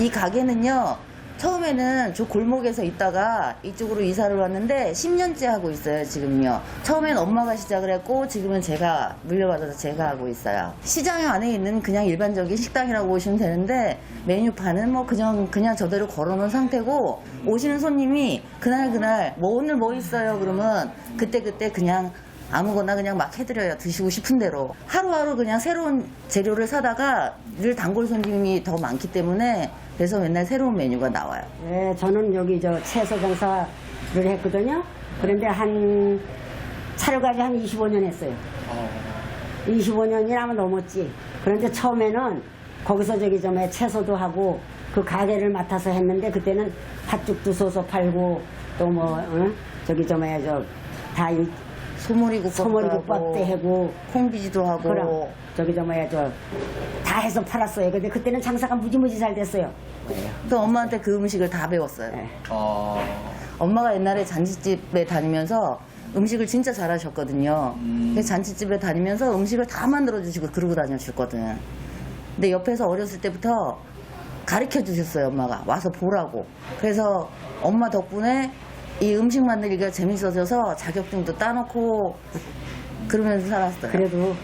이 가게는요, 처음에는 저 골목에서 있다가 이쪽으로 이사를 왔는데 10년째 하고 있어요, 지금요. 처음엔 엄마가 시작을 했고 지금은 제가 물려받아서 제가 하고 있어요. 시장 안에 있는 그냥 일반적인 식당이라고 보시면 되는데 메뉴판은 뭐 그냥 그냥 저대로 걸어놓은 상태고 오시는 손님이 그날 그날 뭐 오늘 뭐 있어요 그러면 그때 그때 그냥 아무거나 그냥 막 해드려요. 드시고 싶은 대로. 하루하루 그냥 새로운 재료를 사다가 늘 단골 손님이 더 많기 때문에 그래서 맨날 새로운 메뉴가 나와요. 네, 저는 여기 저 채소 장사를 했거든요. 그런데 한 차려가지 한 25년 했어요. 25년이라면 넘었지. 그런데 처음에는 거기서 저기 좀 채소도 하고 그 가게를 맡아서 했는데 그때는 팥죽도 쏘서 팔고 또 뭐 저기 좀저다 소머리국밥도 소머리국밥도 하고 하고 콩비지도 하고 그럼 저기 저 뭐야 저 다 해서 팔았어요. 근데 그때는 장사가 무지무지 잘 됐어요. 그 엄마한테 그 음식을 다 배웠어요. 네. 어, 엄마가 옛날에 잔치집에 다니면서 음식을 진짜 잘하셨거든요. 음. 그래서 잔치집에 다니면서 음식을 다 만들어주시고 그러고 다녀주셨거든. 근데 옆에서 어렸을 때부터 가르쳐 주셨어요, 엄마가. 와서 보라고. 그래서 엄마 덕분에 이 음식 만들기가 재밌어져서 자격증도 따놓고 그러면서 살았어요. 그래도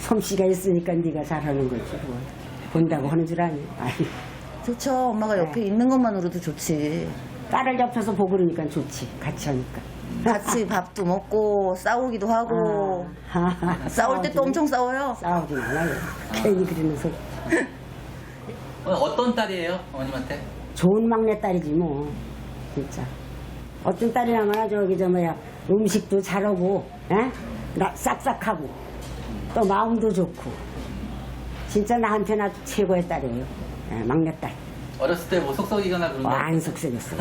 솜씨가 있으니까 네가 잘하는 거지. 뭐. 본다고 하는 줄 아니. 아니. 좋죠. 엄마가 옆에 있는 것만으로도 좋지. 딸을 옆에서 보고 그러니까 좋지. 같이 하니까. 같이 밥도 먹고 싸우기도 하고 아, 싸울 때 또 엄청 싸워요. 싸우지 말아요. 괜히 그러는 소리. 오늘 어떤 딸이에요, 어머님한테? 좋은 막내 딸이지 뭐. 진짜. 어떤 딸이라면 저기 저 뭐야 음식도 잘하고 에? 나 싹싹하고 또 마음도 좋고 진짜 나한테는 아주 최고의 딸이에요. 예, 막내딸. 어렸을 때 뭐 속썩이거나 그런 거? 어, 안 속썩였어요.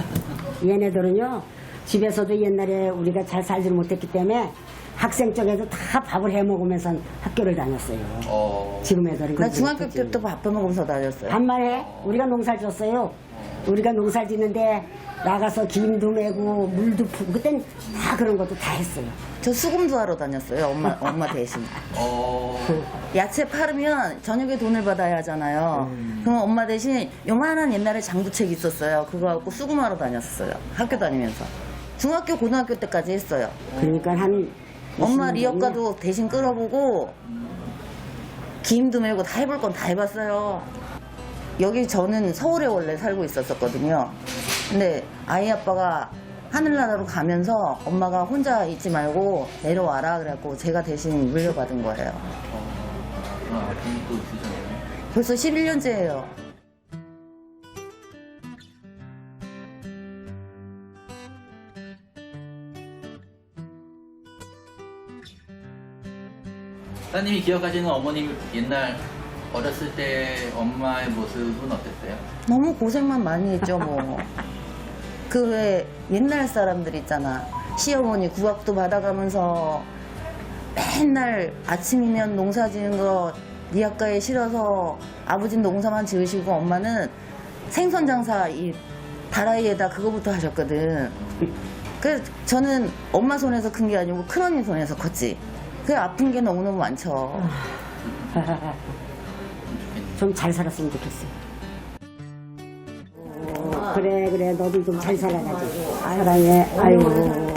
얘네들은요, 집에서도 옛날에 우리가 잘 살지 못했기 때문에 학생 쪽에도 다 밥을 해 먹으면서 학교를 다녔어요. 어, 지금 애들은. 나 그러지 중학교 못했지. 때부터 밥 먹으면서 다녔어요. 반말해? 우리가 농사를 졌어요. 우리가 농사를 짓는데 나가서 김도 메고 물도 푸고 그땐 다 그런 것도 다 했어요. 저 수금도 하러 다녔어요. 엄마 엄마 대신. 어, 야채 팔으면 저녁에 돈을 받아야 하잖아요. 그럼 엄마 대신 요만한 옛날에 장부책 있었어요. 그거 갖고 수금하러 다녔어요. 학교 다니면서. 중학교 고등학교 때까지 했어요. 그러니까 한 엄마 20년 리어카도 대신 끌어보고 김도 메고 다 해볼 건 다 해봤어요. 여기 저는 서울에 원래 살고 있었었거든요. 근데 아이 아빠가 하늘나라로 가면서 엄마가 혼자 있지 말고 내려와라 그래갖고 제가 대신 물려받은 거예요. 아. 벌써 11년째예요. 따님이 기억하시는 어머님 옛날 어렸을 때 엄마의 모습은 어땠어요? 너무 고생만 많이 했죠, 뭐. 그 왜 옛날 사람들 있잖아. 시어머니 구박도 받아가면서 맨날 아침이면 농사 지는 거 니아까에 실어서 아버지는 농사만 지으시고 엄마는 생선 장사 이 다라이에다 그거부터 하셨거든. 그래서 저는 엄마 손에서 큰 게 아니고 큰언니 손에서 컸지. 그 아픈 게 너무너무 많죠. 좀 잘 살았으면 좋겠어요. 그래 그래 너도 좀 잘 살아가지. 사랑해. 아이고